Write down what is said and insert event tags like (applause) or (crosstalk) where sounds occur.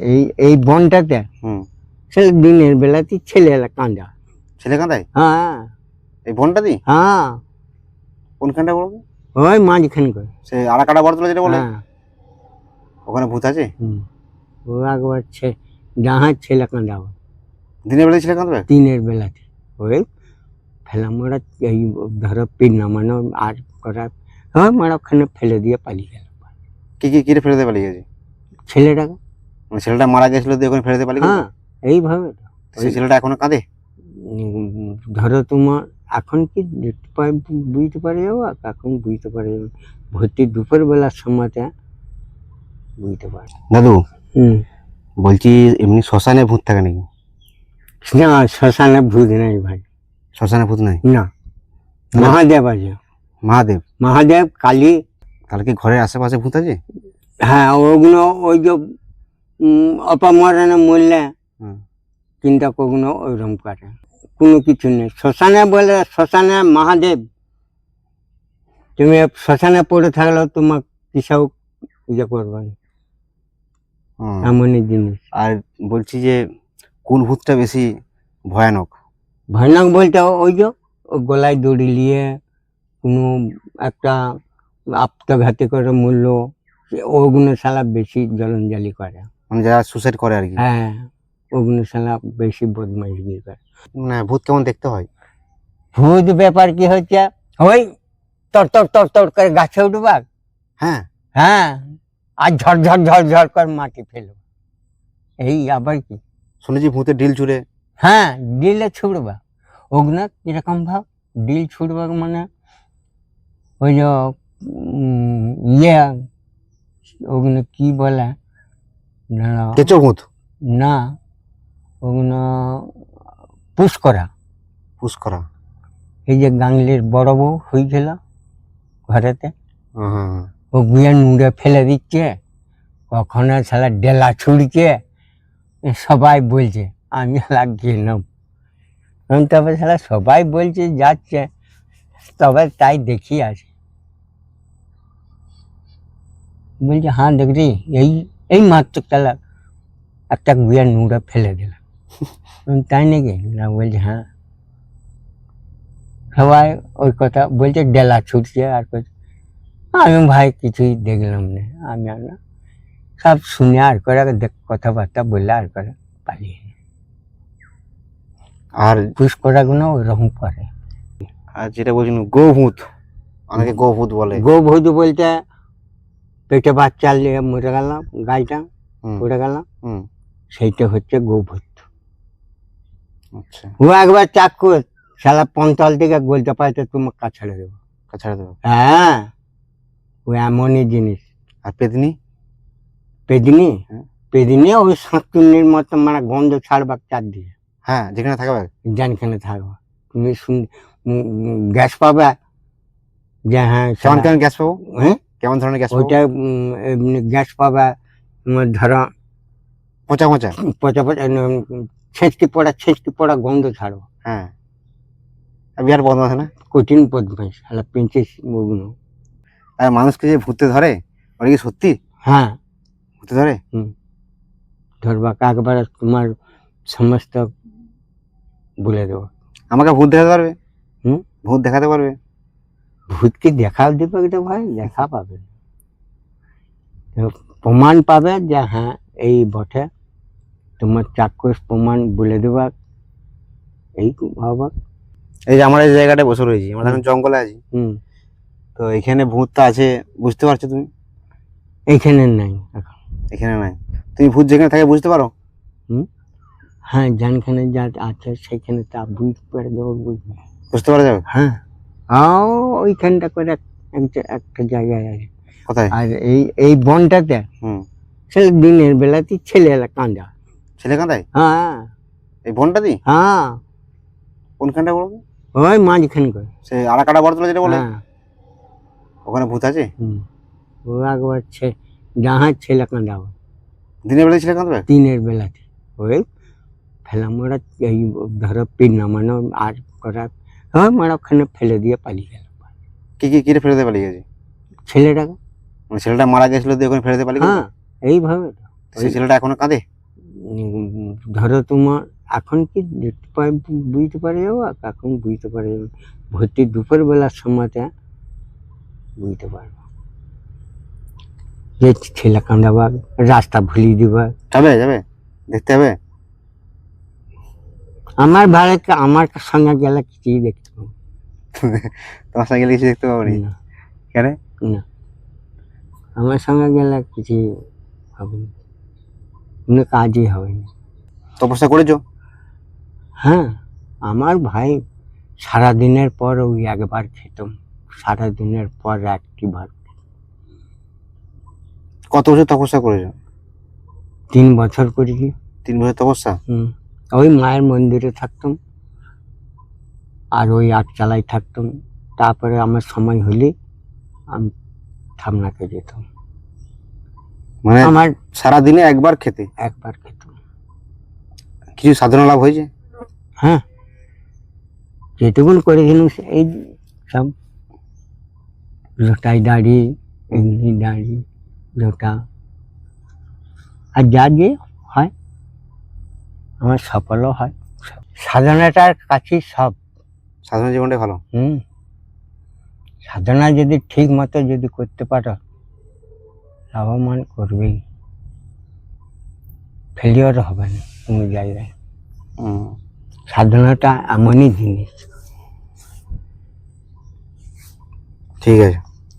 এই এই বনটাতে হুম। সে দিনের বেলাতে ছেলেরা কাঁদা। ছেলে কাঁদায়? হ্যাঁ। এই বনটা দি? হ্যাঁ। কোনখানটা বলব ওই মাঝখান করে। সে আড়াকাটা বড়তলা যেটা বলে? হ্যাঁ। ওখানে ভূত আছে? হুম। ও একবার ছে যাহার ছেলে কাঁদাবো দিনের বেলায় ছেলে কাঁদবে? দিনের বেলাতে। ওই ফেলা মোড়া এই ধরো পিন নামানো আর করা হ্যাঁ মোড়া ওখানে ফেলে দিয়ে পালিয়ে গেল। কি কি কিরে ফেলে দিয়ে পালিয়ে গেছে? ছেলেটাকে। ছেলেটা মারা গেছিল দিয়ে ওখানে দিয়ে পালিয়ে হ্যাঁ এইভাবে। সেই ছেলেটা এখনও কাঁদে? ধরো তোমার এখন কি দেখতে পাই বুঝতে পারে যাব এখন বুঝতে পারে। যাব ভর্তি দুপুর বেলার সময়তে বুঝতে পারে। দাদু হুম। বলছি এমনি শ্মশানে ভূত থাকে নাকি? না শ্মশানে ভূত নাই ভাই। শ্মশানে ভূত নাই? না? মহাদেব আছে। মহাদেব? মহাদেব কালী। তাহলে কি ঘরের আশেপাশে ভূত আছে? হ্যাঁ ওগুলো ওই যে অপমরণে মরলে চিন্তা কখনো ওইরকম করে। কোনো কিছু নেই। শ্মশানে বলে শ্মশানে মহাদেব তুমি শ্মশানে পড়ে থাকলেও তোমার কিসেও ইয়ে করবে না। এমনই জিনিস। আর বলছি যে কোন ভূতটা বেশি ভয়ানক? ভয়ানক বলতে ওই যে গলায় দড়ি নিয়ে কোনো একটা আত্মঘাতী করে মূল্য ওগুলো সালা বেশি জলঞ্জালি করে। মানে যারা সুসাইড করে আর কি। হ্যাঁ সালা বেশি বদমাইশগি করে মানে ভূত কেমন দেখতে হয়? ভূত ব্যাপার কি হচ্ছে? ওই তর তর তর তর করে গাছে উঠবা? হ্যাঁ। হ্যাঁ আর ঝড় ঝড় ঝড় ঝড় করে মাটি ফেলব। এই আবার কি? শুনেছি ভূতের ডিল চুরে হ্যাঁ ডিলে ছুড়বা। ওগুলো কীরকম ভাব? ডিল ছুড়বা মানে ওই যে ইয়ে ওগুলো কি বলে। কেঁচো ভূত না ওগুলো পুষ করা পুষ করা এই যে গাংলির বড় বউ হয়েছিল ঘরেতে। ও গুয়ে নুড়ে ফেলে দিচ্ছে কখনো সালা ডেলা ছুড়ছে সবাই বলছে আমি সালা গেলাম। তবে সালা সবাই বলছে যাচ্ছে। তবে তাই দেখি আছে বলছে হ্যাঁ দেখছি এই এই মাত্র তালা একটা গুয়ে নুড়ে ফেলে দিলাম। তাই নাকি? না বলছে হ্যাঁ। সবাই ওই কথা বলছে ডেলা ছুটছে। আর আমি ভাই কিছুই দেখলাম না। আমি আর না সব শুনে আর করে কথাবার্তা বললে আর করে পালিয়ে আর পুষ করাগুলো ওরকম করে। আর যেটা বলছেন গো ভূত অনেকে গো ভূত বলে। গো ভূত বলতে পেটে বাচ্চা নিয়ে মরে গেলাম গাইটা হুম, পড়ে গেলাম। সেইটা হচ্ছে গোভূত আচ্ছা। ও একবার চাক করে সালা পন্তল থেকে গলতে পাইতে তোমার কাছে ছেড়ে দেবো। ছাড়া দেবো? হ্যাঁ। ও এমনই জিনিস। আর পেতনি? পেদিনি হ্যাঁ। পেদিনি ওই শাঁকুনির মতো মানে গন্ধ ছাড়বা চারদিকে হ্যাঁ যেখানে থাকবে জানখানে থাকবা। তুমি গ্যাস পাবে? যে হ্যাঁ কেমন কেমন গ্যাস পাবো? হ্যাঁ? কেমন ধরনের গ্যাস ওইটা গ্যাস পাবা ধরো পচা পচা? পচা পচা ছেঁচকি পড়া ছেঁচকি পড়া গন্ধ ছাড়বো হ্যাঁ। আর বিহার বন্ধ আছে না? কঠিন পদ্মাস হ্যাঁ পেঁচে ওগুলো আর মানুষকে যে ভূতে ধরে ওটা কি সত্যি? হ্যাঁ। ভূতে ধরে? ধরবা একবারে তোমার সমস্ত বলে দেবো। আমাকে ভূত দেখাতে পারবে? হুম? ভূত দেখাতে পারবে? ভূতকে দেখা দেবে তো ভাই দেখা পাবে প্রমাণ পাবে যে হ্যাঁ এই বটে। তোমার চাক্ষুষ প্রমাণ বলে দেবা। এই ভাবা এই যে আমরা এই জায়গাটায় বসে রয়েছি আমরা এখন জঙ্গলে আছি। হুম। তো এখানে ভূতটা আছে বুঝতে পারছ তুমি? এইখানে নাই। এখন এখানে নাই। তুমি ভূত যেখানে থাকে বুঝতে পারো? হুম। হ্যাঁ জানখানে যা আছে সেখানে তা বুঝতে পারে দেবো বুঝবে বুঝতে পারা যাবে? হ্যাঁ। আও ওইখানটা করে এক- একটা একটা জায়গায় আছে। কোথায়? আর এই এই বনটাতে হুম। সে দিনের বেলাতে ছেলেরা কাঁদা। ছেলে কাঁদায়? হ্যাঁ। এই বনটা দি হ্যাঁ। কোনখানটা বলব ওই মাঝখান করে। সে আড়াকাটা বড়তলা যেটা বলে? হ্যাঁ। ওখানে ভূত আছে? হুম। ও একবার ছে যাহার ছেলে কাঁদাবো দিনের বেলায় ছেলে কাঁদবে? দিনের বেলাতে। ওই ফেলা মোড়া এই ধরো পিন নামানো আর করা হ্যাঁ মোড়া ওখানে ফেলে দিয়ে পালিয়ে গেল কি কি কিরে ফেলে দিয়ে পালিয়ে গেছে? ছেলেটাকে মানে ছেলেটা মারা গেছিল দিয়ে ওখানে ফেলে দিয়ে পালিয়ে হ্যাঁ এইভাবে সেই ছেলেটা এখনও কাঁদে? ধরো তোমার এখন কি দেখতে পাই বুঝতে পারে যাব এখন বুঝতে পারে যাব ভর্তি দুপুরবেলার সময়টা বুঝতে পারব। যে ছেলে কান্দাবা রাস্তা ভুলিয়ে দিবা যাবে যাবে দেখতে হবে। আমার ভাড়াকে আমার সঙ্গে গেলে কিছুই দেখতে পাবো (laughs) তোমার সঙ্গে গেলে কিছু দেখতে পাবো নি? কেন? না। আমার সঙ্গে গেলে কিছুই হবে না। কোনো কাজই হবে না। তপস্যা করেছ? হ্যাঁ আমার ভাই সারা দিনের পর ওই একবার খেতাম সারা দিনের পর একটি ভাত কত বছর তপস্যা করেছ? তিন বছর করেছি। তিন বছর তপস্যা? হুম। ওই মায়ের মন্দিরে থাকতাম আর ওই আটচালায় থাকতাম। তারপরে আমার সময় হলে আমি থামনাকে যেতাম। মানে আমার সারাদিনে একবার খেতে? একবার খেতাম। কিছু সাধারণ লাভ হয়েছে? হ্যাঁ। যেটুকুন করেছিলাম সে- এই সব। লোটাই দাড়ি এমনি দাড়ি লোটা। আর যা যে আমার সফলও হয়। সাধনাটার কাছে সব। সাধনা জীবনটাই ভালো? হুম। সাধনা যদি ঠিক মতো যদি করতে পারো লাভবান করবেই। ফেলিওর হবে না কোনো জায়গায়। সাধনাটা এমনই জিনিস। ঠিক আছে।